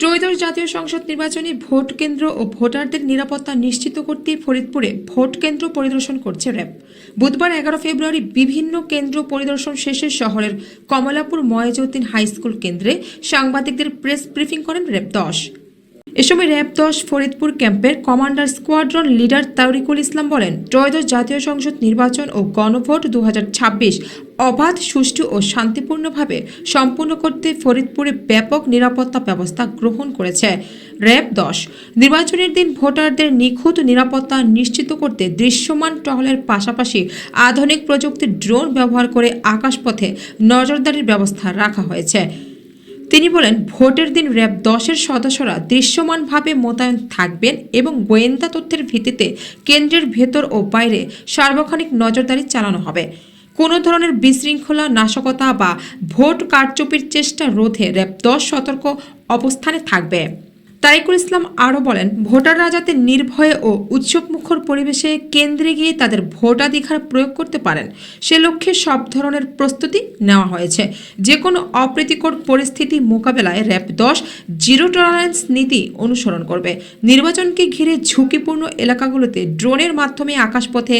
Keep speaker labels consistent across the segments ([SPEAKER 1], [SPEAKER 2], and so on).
[SPEAKER 1] ত্রয়োদশ জাতীয় সংসদ নির্বাচনে ভোট কেন্দ্র ও ভোটারদের নিরাপত্তা নিশ্চিত করতে ফরিদপুরে ভোট কেন্দ্র পরিদর্শন করছে র্যাব বুধবার এগারো ফেব্রুয়ারি বিভিন্ন কেন্দ্র পরিদর্শন শেষে শহরের কমলাপুর ময়জউদ্দিন হাইস্কুল কেন্দ্রে সাংবাদিকদের প্রেস ব্রিফিং করেন র্যাব দশ এসময় সময় র্যাব দশ ফরিদপুর ক্যাম্পের commander squadron leader Taurikul Islam বলেন ত্রয়োদশ জাতীয় সংসদ নির্বাচন ও গণভোট দু অবাধ সুষ্ঠু ও শান্তিপূর্ণভাবে সম্পূর্ণ করতে ফরিদপুরে ব্যাপক নিরাপত্তা ব্যবস্থা গ্রহণ করেছে র্যাব দশ নির্বাচনের দিন ভোটারদের নিখুঁত নিরাপত্তা নিশ্চিত করতে দৃশ্যমান টহলের পাশাপাশি আধুনিক প্রযুক্তির ড্রোন ব্যবহার করে আকাশপথে নজরদারির ব্যবস্থা রাখা হয়েছে তিনি বলেন ভোটের দিন র্যাব দশের সদস্যরা দৃশ্যমানভাবে মোতায়েন থাকবেন এবং গোয়েন্দা তথ্যের ভিত্তিতে কেন্দ্রের ভেতর ও বাইরে সার্বক্ষণিক নজরদারি চালানো হবে কোনো ধরনের বিশৃঙ্খলা নাশকতা বা ভোট কারচুপির চেষ্টা রোধে র্যাব দশ সতর্ক অবস্থানে থাকবে তারেকুল ইসলাম আরও বলেন ভোটাররা যাতে নির্ভয়ে ও উৎসবমুখর পরিবেশে কেন্দ্রে গিয়ে তাদের ভোটাধিকার প্রয়োগ করতে পারেন সে লক্ষ্যে সব ধরনের প্রস্তুতি নেওয়া হয়েছে যে কোনো অপ্রীতিকর পরিস্থিতি মোকাবেলায় র্যাব দশ জিরো টলারেন্স নীতি অনুসরণ করবে নির্বাচনকে ঘিরে ঝুঁকিপূর্ণ এলাকাগুলোতে ড্রোনের মাধ্যমে আকাশপথে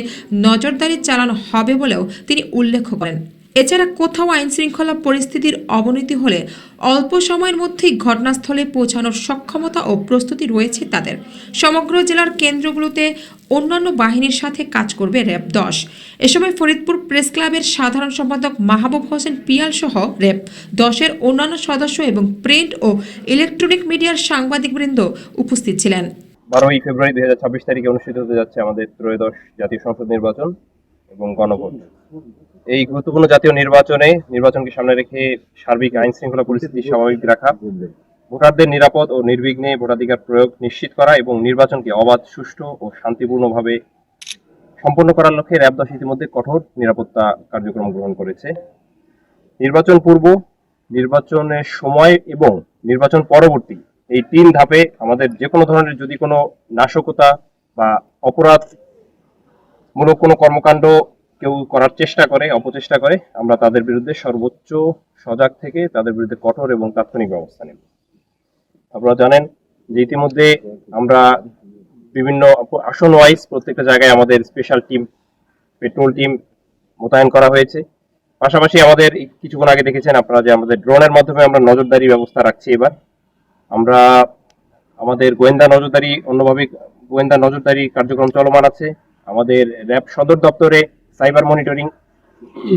[SPEAKER 1] নজরদারি চালানো হবে বলেও তিনি উল্লেখ করেন এছাড়া কোথাও আইনশৃঙ্খলা পরিস্থিতির অবনতি হলে অল্প সময়ের মধ্যেই ঘটনাস্থলে পৌঁছানোর সক্ষমতা ও প্রস্তুতি রয়েছে তাদের সমগ্র জেলার কেন্দ্রগুলোতে অন্যান্য বাহিনীর সাথে কাজ করবে র্যাব দশ এ সময় ফরিদপুর প্রেস ক্লাবের সাধারণ সম্পাদক মাহবুব হোসেন পিয়াল সহ র্যাব দশের অন্যান্য সদস্য এবং প্রিন্ট ও ইলেকট্রনিক মিডিয়ার সাংবাদিকবৃন্দ উপস্থিত ছিলেন
[SPEAKER 2] বারোই ফেব্রুয়ারি দুই তারিখে অনুষ্ঠিত হতে যাচ্ছে আমাদের ত্রয়োদশ জাতীয় সংসদ নির্বাচন এবং গণভোট এই গুরুত্বপূর্ণ জাতীয় নির্বাচনে নির্বাচনকে সামনে রেখে সার্বিক আইন শৃঙ্খলা পরিস্থিতি স্বাভাবিক রাখা ভোটারদের নিরাপদ ও নির্বিঘ্নে ভোটাধিকার প্রয়োগ নিশ্চিত করা এবং নির্বাচনকে অবাধ সুষ্ঠু ও শান্তিপূর্ণভাবে সম্পন্ন করার লক্ষ্যে র্যাব দশ ইতিমধ্যে কঠোর নিরাপত্তা কার্যক্রম গ্রহণ করেছে নির্বাচন পূর্ব নির্বাচনের সময় এবং নির্বাচন পরবর্তী এই তিন ধাপে আমাদের যে কোনো ধরনের যদি কোনো নাশকতা বা অপরাধ মূলক কোনো কর্মকাণ্ড কেউ করার চেষ্টা করে অপচেষ্টা করে আমরা তাদের বিরুদ্ধে সর্বোচ্চ সজাগ থেকে তাদের বিরুদ্ধে কঠোর এবং তাৎক্ষণিক ব্যবস্থা নেব আপনারা জানেন যে ইতিমধ্যে আমরা বিভিন্ন আসন ওয়াইজ প্রত্যেকটা জায়গায় আমাদের স্পেশাল টিম পেট্রোল টিম মোতায়েন করা হয়েছে পাশাপাশি আমাদের কিছুক্ষণ আগে দেখেছেন আপনারা যে আমাদের ড্রোনের মাধ্যমে আমরা নজরদারি ব্যবস্থা রাখছি এবার আমরা আমাদের গোয়েন্দা নজরদারি অন্যভাবে গোয়েন্দা নজরদারি কার্যক্রম চলমান আছে আমাদের র্যাব সদর দপ্তরে সাইবার মনিটরিং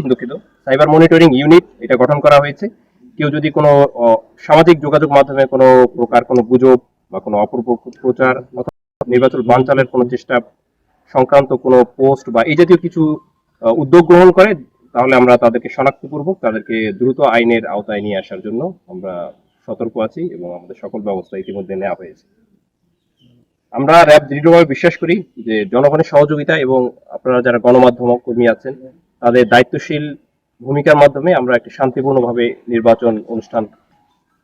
[SPEAKER 2] দুঃখিত সাইবার মনিটরিং ইউনিট এটা গঠন করা হয়েছে কেউ যদি কোনো সামাজিক যোগাযোগ মাধ্যমে কোনো প্রকার কোনো গুজব বা কোনো অপূর্ব প্রচার নির্বাচন বানচালের কোনো চেষ্টা সংক্রান্ত কোনো পোস্ট বা এই জাতীয় কিছু উদ্যোগ গ্রহণ করে তাহলে আমরা তাদেরকে শনাক্তপূর্বক তাদেরকে দ্রুত আইনের আওতায় নিয়ে আসার জন্য আমরা সতর্ক আছি এবং আমাদের সকল ব্যবস্থা ইতিমধ্যে নেওয়া হয়েছে আমরা র্যাব দৃঢ়ভাবে বিশ্বাস করি যে জনগণের সহযোগিতা এবং আপনারা যারা গণমাধ্যম কর্মী আছেন তাদের দায়িত্বশীল ভূমিকার মাধ্যমে আমরা একটি শান্তিপূর্ণভাবে নির্বাচন অনুষ্ঠান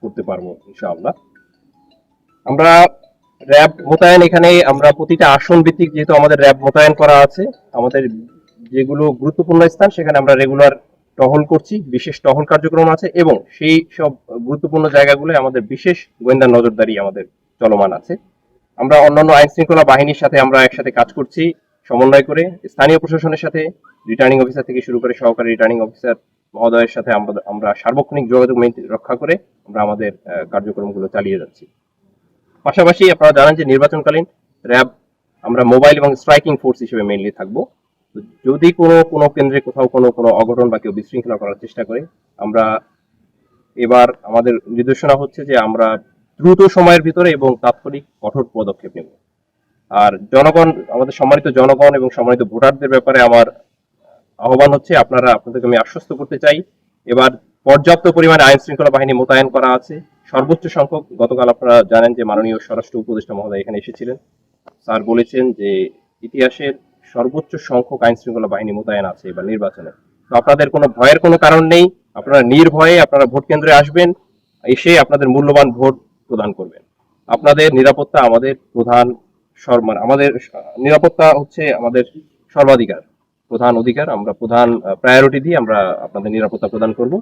[SPEAKER 2] করতে পারবো ইনশাআল্লাহ আমরা র্যাব মোতায়েন এখানে আমরা প্রতিটা আসন ভিত্তিক যেহেতু আমাদের র্যাব মোতায়েন করা আছে আমাদের যেগুলো গুরুত্বপূর্ণ স্থান সেখানে আমরা রেগুলার টহল করছি বিশেষ টহল কার্যক্রম আছে এবং সেই সব গুরুত্বপূর্ণ জায়গাগুলো আমাদের বিশেষ গোয়েন্দা নজরদারি আমাদের চলমান আছে আমরা অন্যান্য আইন শৃঙ্খলা বাহিনীর সাথে আমরা একসাথে কাজ করছি সমন্বয় করে স্থানীয় প্রশাসনের সাথে রিটার্নিং অফিসার থেকে শুরু করে সহকারী রিটার্নিং অফিসার মহোদয়ের সাথে আমরা সার্বক্ষণিক যোগাযোগ রক্ষা করে আমরা আমাদের কার্যক্রমগুলো চালিয়ে যাচ্ছি পাশাপাশি আপনারা জানেন যে নির্বাচনকালীন র্যাব আমরা মোবাইল এবং স্ট্রাইকিং ফোর্স হিসেবে মেনলি থাকবো যদি কোনো কোনো কেন্দ্রে কোথাও কোনো কোনো অঘটন বা কেউ বিশৃঙ্খলা করার চেষ্টা করে আমরা এবার আমাদের নির্দেশনা হচ্ছে যে আমরা দ্রুত সময়ের ভিতরে এবং তাৎক্ষণিক কঠোর পদক্ষেপ নেব আর জনগণ আমাদের সম্মানিত জনগণ এবং সম্মানিত ভোটারদের ব্যাপারে আমার আহ্বান হচ্ছে আপনারা আপনাদেরকে আমি আশ্বস্ত করতে চাই এবার পর্যাপ্ত পরিমাণে আইন শৃঙ্খলা বাহিনী মোতায়েন করা আছে সর্বোচ্চ সংখ্যক গতকাল আপনারা জানেন যে মাননীয় স্বরাষ্ট্র উপদেষ্টা মহোদয় এখানে এসেছিলেন স্যার বলেছেন যে ইতিহাসের সর্বোচ্চ সংখ্যক আইন শৃঙ্খলা বাহিনী মোতায়েন আছে এবার নির্বাচনে তো আপনাদের কোনো ভয়ের কোনো কারণ নেই আপনারা নির্ভয়ে আপনারা ভোট কেন্দ্রে আসবেন এসে আপনাদের মূল্যবান ভোট প্রদান করবেন আপনাদের নিরাপত্তা আমাদের প্রধান আমাদের নিরাপত্তা হচ্ছে আমাদের সর্বাধিকার প্রধান অধিকার আমরা প্রধান প্রায়োরিটি দিয়ে আমরা আপনাদের নিরাপত্তা প্রদান করব